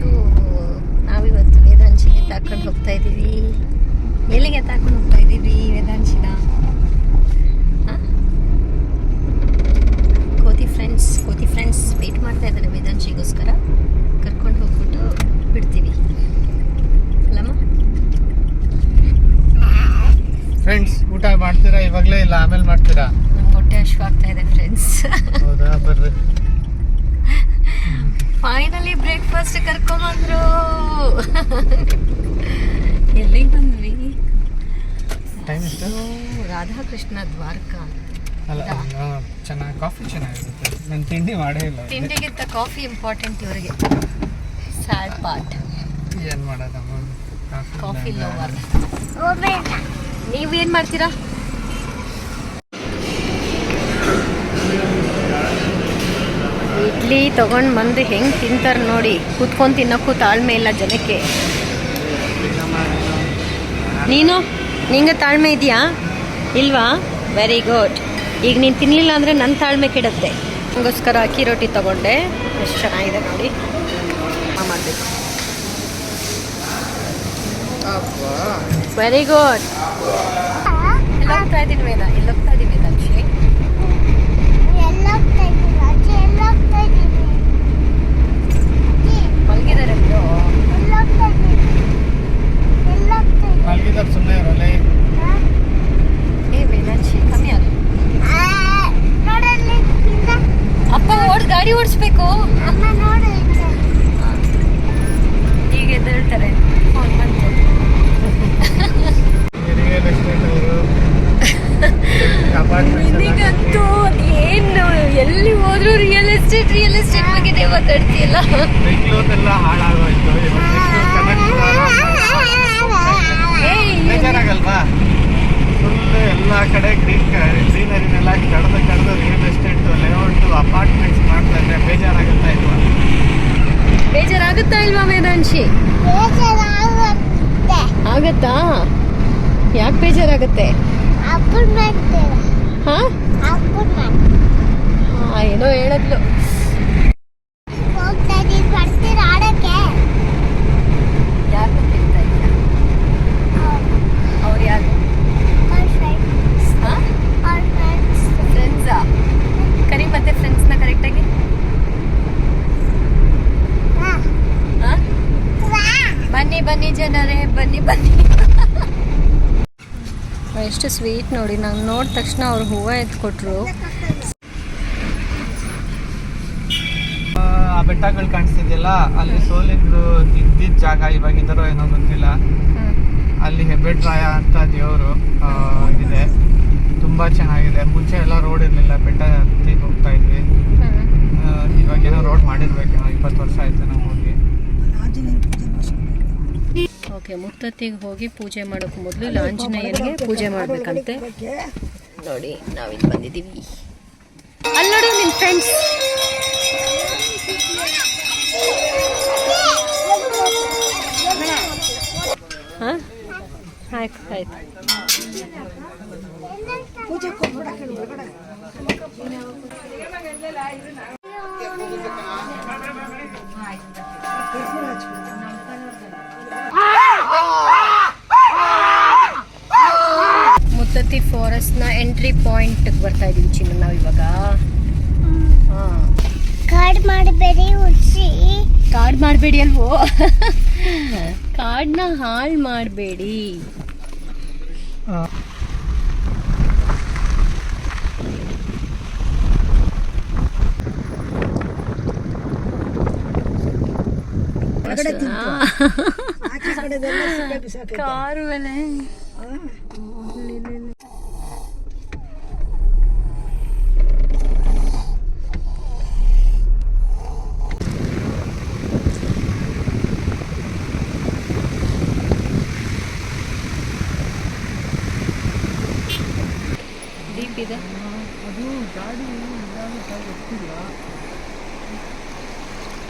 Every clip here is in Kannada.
ಸೊ ನಾವಿವತ್ತು ವೇದಾಂಶಿಗೆ ತಾಕೊಂಡು ಹೋಗ್ತಾ ಇದ್ದೀವಿ. ಎಲ್ಲಿಗೆ ತಾಕೊಂಡು ಹೋಗ್ತಾ ಇದ್ದೀವಿ ವೇದಾಂಶಿನ? ಕೋತಿ ಫ್ರೆಂಡ್ಸ್ ಕೋತಿ ಫ್ರೆಂಡ್ಸ್ ವೆಯ್ಟ್ ಮಾಡ್ತಾ ಇದ್ದಾರೆ ವೇದಾಂಶಿಗೋಸ್ಕರ. ಕರ್ಕೊಂಡು ಹೋಗ್ಬಿಟ್ಟು ಬಿಡ್ತೀವಿ. ಅಲ್ಲಮ್ಮ? ಫ್ರೆಂಡ್ಸ್ ಊಟ ಮಾಡ್ತೀರಾ? ಇವಾಗಲೇ ಇಲ್ಲ ಆಮೇಲೆ ಮಾಡ್ತೀರಾ? ನಮ್ಗೆ ಹೊಟ್ಟೆ ಹಶ್ವ ಆಗ್ತಾ ಇದೆ ಫ್ರೆಂಡ್ಸ್ ಹೌದಾ? ಬರ್ರಿ. ಫೈನಲಿ ಬ್ರೇಕ್ಫಾಸ್ಟ್ ಕರ್ಕೊಂಬಂದ್ರು. ಎಲ್ಲಿಗೆ ಬಂದ್ವಿ? ರಾಧಾಕೃಷ್ಣ ದ್ವಾರಕ. ಚೆನ್ನಾಗಿ ಕಾಫಿ ಚೆನ್ನಾಗಿರುತ್ತೆ. ನಾನು ತಿಂಡಿ ಮಾಡೇ ಇಲ್ಲ. ತಿಂಡಿಗಿಂತ ಕಾಫಿ ಇಂಪಾರ್ಟೆಂಟ್ ಇವರಿಗೆ. ಸ್ಯಾಡ್ ಪಾರ್ಟ್ ಏನು ಮಾಡೋದಮ್ಮ ಕಾಫಿ ಲವರ್ ನೀವು ಏನು ಮಾಡ್ತೀರಾ? ಇಡ್ಲಿ ತಗೊಂಡು ಬಂದು ಹೆಂಗೆ ತಿಂತಾರೆ ನೋಡಿ. ಕೂತ್ಕೊಂಡು ತಿನ್ನೋಕ್ಕೂ ತಾಳ್ಮೆ ಇಲ್ಲ ಜನಕ್ಕೆ. ನೀನು? ನಿಂಗೆ ತಾಳ್ಮೆ ಇದೆಯಾ? ಇಲ್ವಾ? ವೆರಿ ಗುಡ್ ಈಗ ನೀನು ತಿನ್ನಲಿಲ್ಲ ಅಂದರೆ ನನ್ನ ತಾಳ್ಮೆ ಕೆಡುತ್ತೆ. ನನಗೋಸ್ಕರ ಅಕ್ಕಿ ರೊಟ್ಟಿ ತಗೊಂಡೆ. ಎಷ್ಟು ಚೆನ್ನಾಗಿದೆ ನೋಡಿ. ಮಾಡಬೇಕು ವೆರಿ ಗುಡ್ ಇಲ್ಲಿ ಹೋಗ್ತಾ ಇದ್ದೀನಿ ವೇದ ಇಲ್ಲಿ ಹೋಗ್ತಾ ಇದ್ದೀನಿ ಮಲಗಿದ್ದಾರೆ ಬಿಡು ಮಲಗಿದಾರ ಸುಮ್ಮನೆ ಇರೋಲ್ಲ ಏ ವೇದಾಂಶಿ ಕಮ್ಮಿ ಅದು ಅಪ್ಪ ಓಡ್ ಗಾಡಿ ಓಡಿಸ್ಬೇಕು ಈಗ ಎದ್ದೇಳ್ತಾರೆ ಫೋನ್ ಬಂತು ರಿಯಲ್ ಎಸ್ಟೇಟ್ ಅವರು ನಿನಗಂತೂ ಏನು ಎಲ್ಲಿ ಹೋದ್ರು ರಿಯಲ್ ಎಸ್ಟೇಟ್ ರಿಯಲ್ ಎಸ್ಟೇಟ್ ಬಗ್ಗೆ ಮಾತಾಡ್ತೀಯಲ್ಲ ಬೆಂಗಳೂರೆಲ್ಲ ಹಾಳಾಗೋಯ್ತು ಏಯ್, ಬೇಜಾರಾಗಲ್ವಾ ಫುಲ್ ಎಲ್ಲ ಕಡೆ ಗ್ರೀನ್ ಗ್ರೀನರಿನೆಲ್ಲ ಕಡ್ದು ಕಡ್ದು ರಿಯಲ್ ಎಸ್ಟೇಟ್ ಲೇಔಟ್ ಅಪಾರ್ಟ್ಮೆಂಟ್ಸ್ ಮಾಡ್ತಾ ಇದ್ರೆ ಬೇಜಾರಾಗುತ್ತಾ ಇಲ್ವಾ ಬೇಜಾರಾಗುತ್ತಾ ಇಲ್ವಾ ವೇದಾಂಶಿ ಆಗತ್ತಾ ಯಾಕೆ ಬೇಜಾರಾಗುತ್ತೆ ಹಾ ಆ, ಏನೋ ಹೇಳದ್ಲು ಯಾರು ಕೇಳ್ತಾ ಇದ್ದೀರಾ ಅವ್ರು ಯಾರು ಫ್ರೆಂಡ್ಸಾ ಕರಿ ಮತ್ತೆ ಫ್ರೆಂಡ್ಸ್ನ ಕರೆಕ್ಟಾಗಿ ಹಾಂ ಬನ್ನಿ ಬನ್ನಿ ಜನರೇ ಬನ್ನಿ ಬನ್ನಿ ಎಷ್ಟು ಸ್ವೀಟ್ ನೋಡಿ ನಂಗೆ ನೋಡಿದ ತಕ್ಷಣ ಅವ್ರು ಹೂವು ಎತ್ಕೊಟ್ರು. ಆ ಬೆಟ್ಟಗಳು ಕಾಣಿಸ್ತಿದ್ಯಲ್ಲ ಅಲ್ಲಿ ಸೋಲಿದ್ರು ಇದ್ದಿದ್ದ ಜಾಗ ಇವಾಗ ಇದ್ದಾರೋ ಏನೋ ಗೊತ್ತಿಲ್ಲ. ಅಲ್ಲಿ ಹೆಬ್ಬೆಟ್ರಾಯ ಅಂತ ದೇವರು ಇದೆ ತುಂಬಾ ಚೆನ್ನಾಗಿದೆ. ಮುಂಚೆ ಎಲ್ಲ ರೋಡ್ ಇರಲಿಲ್ಲ ಬೆಟ್ಟ ಹತ್ತಿ ಹೋಗ್ತಾ ಇದ್ವಿ. ಇವಾಗೇನೋ ಇವಾಗ ಏನೋ ರೋಡ್ ಮಾಡಿರ್ಬೇಕೇನೋ ಇಪ್ಪತ್ತು ವರ್ಷ ಆಯ್ತೇನೋ. ನಾವು ಹೋಗಿ ಓಕೆ ಮುತ್ತತ್ತಿಗೆ ಹೋಗಿ ಪೂಜೆ ಮಾಡೋಕೆ ಮೊದಲು ಇಲ್ಲಿ ಪೂಜೆ ಮಾಡಬೇಕಂತೆ. ನೋಡಿ, ನಾವಿಲ್ಲಿ ಬಂದಿದ್ದೀವಿ. ಅಲ್ಲಿ ನೋಡಿ ಫ್ರೆಂಡ್ಸ್ ಹಾಂ? ಆಯ್ತು ಆಯ್ತು. ಮುತ್ತತ್ತಿ ಎಂಟ್ರಿ ಪಾಯಿಂಟ್ಗೆ ಬರ್ತಾ ಇದೀವಿ ಚಿನ್ನ ನಾವು ಇವಾಗ. ಕಾರ್ಡ್ ಮಾಡಬೇಡಿ ಉಳಿಸಿ ಕಾರ್ಡ್ ಮಾಡಬೇಡಿ ಅಲ್ವೋ? ಕಾರ್ಡ್ನ ಹಾಳು ಮಾಡಬೇಡಿ. ಕಾರು ಮೇಲೆ ಇದೆ.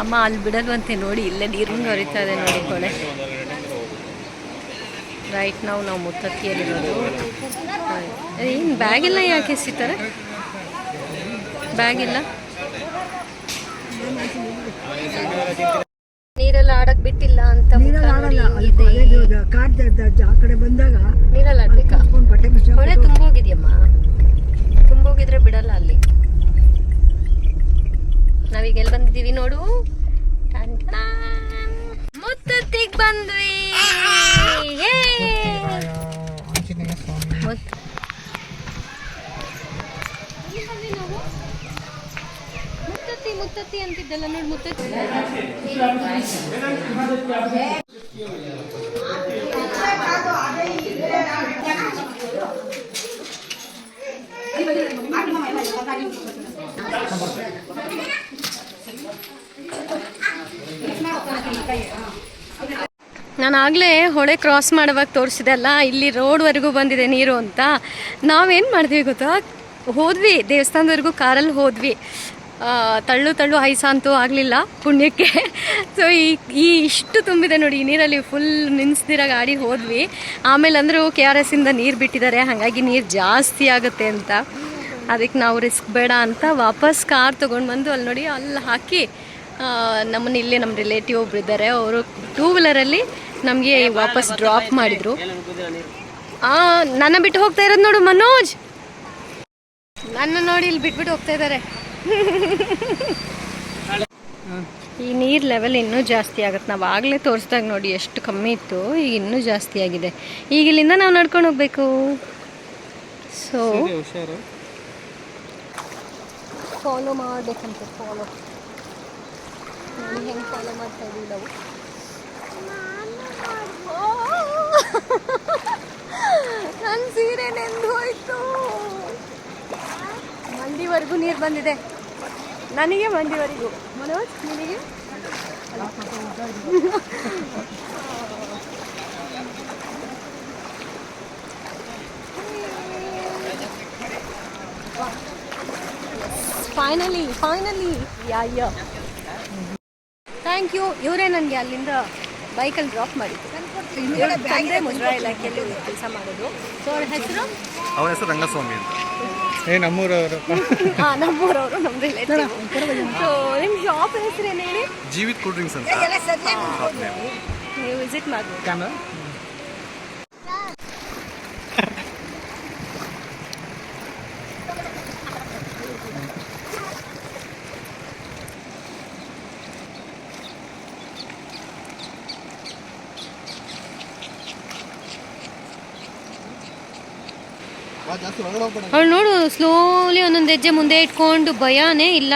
ಅಮ್ಮ ಅಲ್ಲಿ ಬಿಡಲ್ವಂತೆ ನೋಡಿ ಇಲ್ಲೇ ನೀರು ಹರಿತಾ ಇದೆ ನೋಡಿ ಕೊಳೆ ರೈಟ್ ನಾವು ನಾವು ಮುತ್ತಕ್ಕಿಯಲ್ಲಿರೋದು ಏನು ಬ್ಯಾಗ್ ಎಲ್ಲ ಯಾಕೆ ಎಸಿತಾರೆ? ಬ್ಯಾಗ್ ಇಲ್ಲ? ನೀರೆಲ್ಲ ಆಡಕ್ಕೆ ಆಡಕ್ ಬಿಟ್ಟಿಲ್ಲ ಅಂತ ಆ ಕಡೆ ಬಂದಾಗ ನಾನು ಆಗಲೇ ಹೊಳೆ ಕ್ರಾಸ್ ಮಾಡುವಾಗ ತೋರಿಸಿದೆ ಅಲ್ಲ, ಇಲ್ಲಿ ರೋಡ್ವರೆಗೂ ಬಂದಿದೆ ನೀರು ಅಂತ. ನಾವೇನು ಮಾಡಿದ್ವಿ ಗೊತ್ತಾ? ಹೋದ್ವಿ, ದೇವಸ್ಥಾನದವರೆಗೂ ಕಾರಲ್ಲಿ ಹೋದ್ವಿ. ತಳ್ಳು ತಳ್ಳು ಹೈಸ ಅಂತೂ ಆಗಲಿಲ್ಲ ಪುಣ್ಯಕ್ಕೆ. ಸೊ ಈ ಈ ಇಷ್ಟು ತುಂಬಿದೆ ನೋಡಿ, ಈ ನೀರಲ್ಲಿ ಫುಲ್ ನಿನ್ಸ್ದಿರ ಗಾಡಿ ಹೋದ್ವಿ. ಆಮೇಲೆ ಅಂದರೂ ಕೆ ಆರ್ ಎಸ್ಸಿಂದ ನೀರು ಬಿಟ್ಟಿದ್ದಾರೆ, ಹಾಗಾಗಿ ನೀರು ಜಾಸ್ತಿ ಆಗುತ್ತೆ ಅಂತ. ಅದಕ್ಕೆ ನಾವು ರಿಸ್ಕ್ ಬೇಡ ಅಂತ ವಾಪಸ್ ಕಾರ್ ತೊಗೊಂಡು ಬಂದು ಅಲ್ಲಿ ನೋಡಿ ಅಲ್ಲಿ ಹಾಕಿ ನಮ್ಮನ್ನ ಇಲ್ಲೇ ನಮ್ಮ ರಿಲೇಟಿವ್ ಒಬ್ರು ಇದ್ದಾರೆ. ಅವರು ಟೂ ವೀಲರಲ್ಲಿ ನಮಗೆ ವಾಪಸ್ ಡ್ರಾಪ್ ಮಾಡಿದ್ರು. ನನ್ನ ಬಿಟ್ಟು ಹೋಗ್ತಾ ಇರೋದು ನೋಡು ಮನೋಜ್. ನನ್ನ ನೋಡಿ ಇಲ್ಲಿ ಬಿಟ್ಬಿಟ್ಟು ಹೋಗ್ತಾ ಇದ್ದಾರೆ. ಈ ನೀರ್ ಲೆವೆಲ್ ಇನ್ನೂ ಜಾಸ್ತಿ ಆಗುತ್ತೆ. ನಾವು ಆಗಲೇ ತೋರಿಸ್ದಾಗ ನೋಡಿ ಎಷ್ಟು ಕಮ್ಮಿ ಇತ್ತು ಈಗ ಇನ್ನೂ ಜಾಸ್ತಿ ಆಗಿದೆ. ಈಗ ಇಲ್ಲಿಂದ ನಾವು ನಡ್ಕೊಂಡು ಹೋಗ್ಬೇಕು. ಸೊ ಫಾಲೋ ಮಾಡ್ಬೇಕಂತೆ ಫಾಲೋ ಹೆಂಗೆ ಫಾಲೋ ಮಾಡ್ತಾ ಇದ್ದೀವಿ ನಾವು? ನನ್ನ ಸೀರೆ ನೆಂದು ಹೋಯ್ತು ಮಂಡಿವರೆಗೂ ನೀರು ಬಂದಿದೆ. ನನಗೆ ಮಂದಿವರೆಗೂ. ಮನೋಜ್ ನಿನಗೆ? Finally finally yeah yeah. Thank you ಇವರೇ ನನಗೆ ಅಲ್ಲಿಂದ ಬೈಕಲ್ಲಿ ಡ್ರಾಪ್ ಮಾಡಿ ತಂದೆ ಮುದ್ರಾ ಇಲಾಖೆಯಲ್ಲಿ ಕೆಲಸ ಮಾಡೋದು ಸೊ ಅವ್ರ ಹೆಸರು? ಅವರ ಹೆಸರು ರಂಗಸ್ವಾಮಿ ಅಂತ. ಏ ನಮ್ಮೂರವರು. ಹಾಂ ನಮ್ಮೂರವರು ನಮ್ಮ ರಿಲೇಟಿವ್ ಸೊ ನಿಮ್ಮ ಶಾಪ್ ಹೆಸರು ಏನು ಹೇಳಿ? ಜೀವಿತ್ ಕೂಲ್ ಡ್ರಿಂಕ್ಸ್ ಅಂತ. ನೀವು ವಿಸಿಟ್ ಮಾಡ್ಬೋದು. ಅವಳು ನೋಡು ಸ್ಲೋಲಿ ಒಂದೊಂದು ಹೆಜ್ಜೆ ಮುಂದೆ ಇಟ್ಕೊಂಡು ಭಯನೇ ಇಲ್ಲ.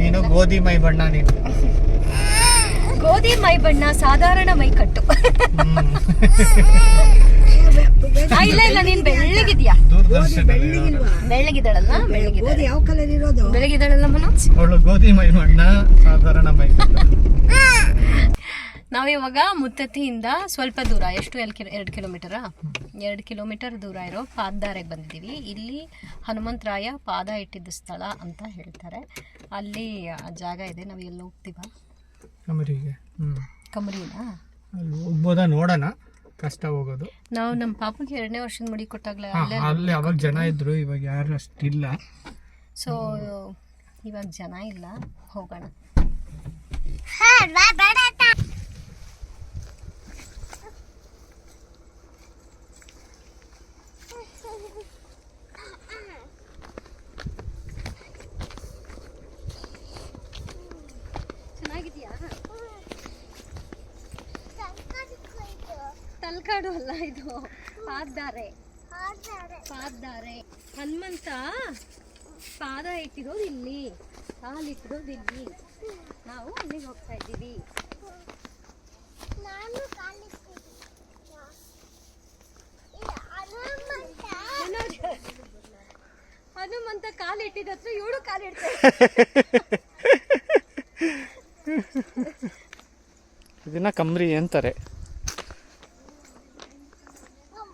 ನಾನು ಗೋಧಿ ಮೈ ಬಣ್ಣ ನೀನು. ಗೋಧಿ ಮೈ ಬಣ್ಣ ಸಾಧಾರಣ ಮೈ ಕಟ್ಟು. ಇಲ್ಲ ಇಲ್ಲ ನೀನ್ ಬೆಳ್ಳಗಿದ್ಯಾ? ಬೆಳ್ಳಗಿದ್ದಾಳಲ್ಲ? ಬೆಳ್ಳಗಿದ್ದಾಳೆ. ಯಾವ ಕಲರ್ ಇರೋದು ಬೆಳಗಿದ್ದಾಳಲ್ಲ ಮನೋಜ್? ಅವಳು ಗೋಧಿ ಮೈ ಬಣ್ಣ ಸಾಧಾರಣ ಮೈ ನಾವಿವಾಗ ಮುತ್ತತ್ತಿಯಿಂದ ಸ್ವಲ್ಪ ದೂರ ಎಷ್ಟು ಎರಡು ಕಿಲೋ ಎರಡು ಕಿಲೋಮೀಟರಾ? ಎರಡು ಕಿಲೋಮೀಟರ್ ದೂರ ಇರೋ ಪಾದದಾರೆಗೆ ಬಂದಿದ್ದೀವಿ. ಇಲ್ಲಿ ಹನುಮಂತರಾಯ ಪಾದ ಇಟ್ಟಿದ್ದ ಸ್ಥಳ ಅಂತ ಹೇಳ್ತಾರೆ. ಅಲ್ಲಿ ಜಾಗ ಇದೆ. ನಾವು ಎಲ್ಲಿ ಹೋಗ್ತೀವ? ಕಮರಿಗೆ. ಕಮರಿನಾ? ಹೋಗ್ಬೋದಾ ನೋಡೋಣ. ಕಷ್ಟ ಹೋಗೋದು. ನಾವು ನಮ್ಮ ಪಾಪಗೆ ಎರಡನೇ ವರ್ಷದ ಮಡಿ ಕೊಟ್ಟಾಗಲೇ ಹಾ, ಅಲ್ಲೇ ಅಲ್ಲಿ ಅವಾಗ ಜನ ಇದ್ರು ಇವಾಗ ಯಾರು ಅಷ್ಟಿಲ್ಲ. ಸೊ ಇವಾಗ ಜನ ಇಲ್ಲ. ಹೋಗೋಣ. ತಲ್ಕಾಡು ಅಲ್ಲ ಇದು ಪಾದಾರೆ ಪಾದಾರೆ ಹನುಮಂತ ಪಾದ ಇಟ್ಟಿರೋದು ಇಲ್ಲಿ ಕಾಲು ಇಟ್ಟಿರೋದು ಇಲ್ಲಿ ನಾವು ಅಲ್ಲಿಗೆ ಹೋಗ್ತಾ ಇದ್ದೀವಿ. ಹನುಮಂತ. ಕಾಲು ಇಟ್ಟಿದ್ರು ಇವಳು ಕಾಲು ಇಡ್ತಾರೆ ಇದನ್ನ ಕಮ್ರಿ ಅಂತಾರೆ.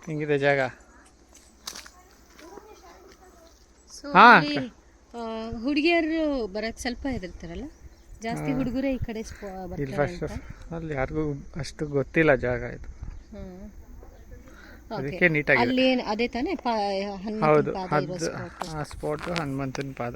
ಹೆಂಗಿದೆ ಜಾಗ. ಹಾ. ಹುಡುಗಿಯರು ಬರಕ್ ಸ್ವಲ್ಪ ಹೆದರ್ತಾರಲ್ಲ? ಜಾಸ್ತಿ ಹುಡುಗರೇ ಈ ಕಡೆ ಸ್ಪ- ಇಲ್ಲಿ ಫಸ್ಟ್ ಅಲ್ಲಿ ಯಾರಿಗೂ ಅಷ್ಟು ಗೊತ್ತಿಲ್ಲ ಜಾಗ ಇದು. ಅದಕ್ಕೆ ನೀಟಾಗಿ ಅಲ್ಲಿ ಅದೇ ತಾನೇ ಹೌದು. ಆ ಸ್ಪಾಟ್ ಹನುಮಂತನ ಪಾದ.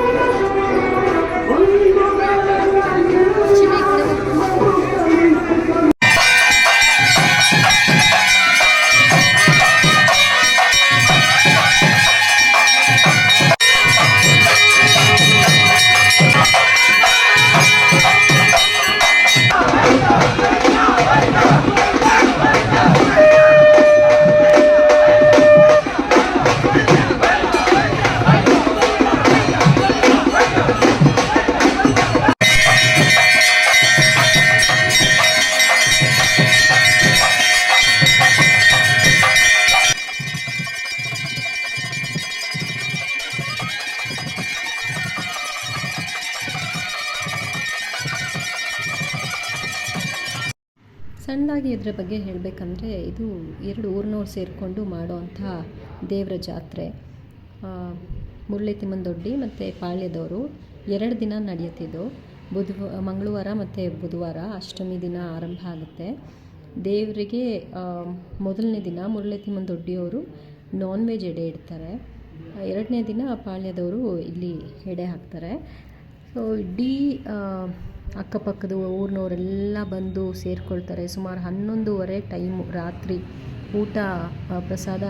ಸಣ್ಣದಾಗಿ ಇದರ ಬಗ್ಗೆ ಹೇಳಬೇಕಂದ್ರೆ ಇದು ಎರಡು ಊರಿನವ್ರು ಸೇರಿಕೊಂಡು ಮಾಡೋವಂಥ ದೇವರ ಜಾತ್ರೆ. ಆ, ಮುರಳಿ ತಿಮ್ಮನದೊಡ್ಡಿ ಮತ್ತು ಪಾಳ್ಯದವರು. ಎರಡು ದಿನ ನಡೆಯುತ್ತಿದ್ದು ಬುಧವ ಮಂಗಳವಾರ ಮತ್ತು ಬುಧವಾರ ಅಷ್ಟಮಿ ದಿನ ಆರಂಭ ಆಗುತ್ತೆ. ದೇವರಿಗೆ ಮೊದಲನೇ ದಿನ ಮುರಳಿ ತಿಮ್ಮನದೊಡ್ಡಿಯವರು ನಾನ್ ವೆಜ್ ಎಡೆ ಇಡ್ತಾರೆ. ಎರಡನೇ ದಿನ ಪಾಳ್ಯದವರು ಇಲ್ಲಿ ಎಡೆ ಹಾಕ್ತಾರೆ. ಸೊ ಇಡೀ ಅಕ್ಕಪಕ್ಕದ ಊರಿನವರೆಲ್ಲ ಬಂದು ಸೇರಿಕೊಳ್ತಾರೆ. ಸುಮಾರು ಹನ್ನೊಂದುವರೆ ಟೈಮು ರಾತ್ರಿ ಊಟ ಪ್ರಸಾದ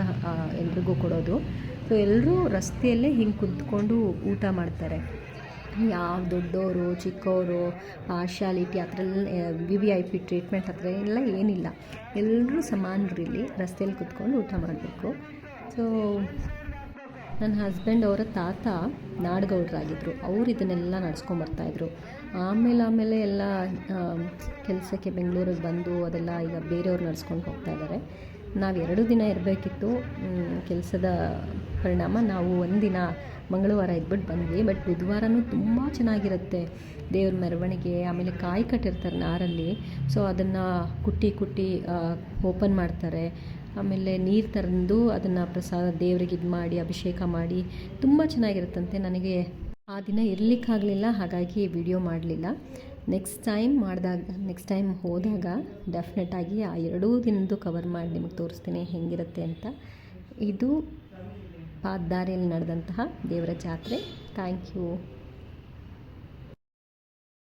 ಎಲ್ರಿಗೂ ಕೊಡೋದು. ಸೊ ಎಲ್ಲರೂ ರಸ್ತೆಯಲ್ಲೇ ಹಿಂಗೆ ಕುತ್ಕೊಂಡು ಊಟ ಮಾಡ್ತಾರೆ. ಯಾವ ದೊಡ್ಡವರು ಚಿಕ್ಕವರು ಪಾರ್ಶಾಲಿಟಿ ಆ ಥರ V V I P treatment ಆ ಎಲ್ಲ ಏನಿಲ್ಲ. ಎಲ್ಲರೂ ಸಮಾನರು ಇಲ್ಲಿ ರಸ್ತೆಯಲ್ಲಿ ಕುತ್ಕೊಂಡು ಊಟ ಮಾಡಬೇಕು. ಸೊ ನನ್ನ ಹಸ್ಬೆಂಡ್ ಅವರ ತಾತ ನಾಡಗೌಡರಾಗಿದ್ದರು ಅವ್ರು ಇದನ್ನೆಲ್ಲ ನಡ್ಸ್ಕೊಂಬರ್ತಾಯಿದ್ರು ಆಮೇಲೆ ಆಮೇಲೆ ಎಲ್ಲ ಕೆಲಸಕ್ಕೆ ಬೆಂಗಳೂರಿಗೆ ಬಂದು ಅದೆಲ್ಲ ಈಗ ಬೇರೆಯವ್ರು ನಡ್ಸ್ಕೊಂಡು ಹೋಗ್ತಾ ಇದ್ದಾರೆ ನಾವು ಎರಡು ದಿನ ಇರಬೇಕಿತ್ತು. ಕೆಲಸದ ಪರಿಣಾಮ ನಾವು ಒಂದಿನ ಮಂಗಳವಾರ ಇದ್ಬಿಟ್ಟು ಬಂದ್ವಿ. ಬಟ್ ಬುಧವಾರನೂ ತುಂಬ ಚೆನ್ನಾಗಿರುತ್ತೆ ದೇವ್ರ ಮೆರವಣಿಗೆ, ಆಮೇಲೆ ಕಾಯಿ ಕಟ್ಟಿರ್ತಾರೆ ನಾರಲ್ಲಿ. ಸೊ ಅದನ್ನು ಕುಟ್ಟಿ ಕುಟ್ಟಿ ಓಪನ್ ಮಾಡ್ತಾರೆ. ಆಮೇಲೆ ನೀರು ತಂದು ಅದನ್ನು ಪ್ರಸಾದ ದೇವ್ರಿಗೆ ಇದು ಮಾಡಿ, ಅಭಿಷೇಕ ಮಾಡಿ ತುಂಬ ಚೆನ್ನಾಗಿರುತ್ತಂತೆ ನನಗೆ. ಆ ದಿನ ಇರಲಿಕ್ಕಾಗಲಿಲ್ಲ, ಹಾಗಾಗಿ ವಿಡಿಯೋ ಮಾಡಲಿಲ್ಲ. ನೆಕ್ಸ್ಟ್ ಟೈಮ್ ಮಾಡಿದಾಗ ನೆಕ್ಸ್ಟ್ ಟೈಮ್ ಹೋದಾಗ ಡೆಫಿನೆಟಾಗಿ ಆ ಎರಡೂ ದಿನದ್ದು ಕವರ್ ಮಾಡಿ ನಿಮಗೆ ತೋರಿಸ್ತೀನಿ ಹೆಂಗಿರುತ್ತೆ ಅಂತ. ಇದು ಪಾದಾರಿಯಲ್ಲಿ ನಡೆದಂತಹ ದೇವರ ಜಾತ್ರೆ. Thank you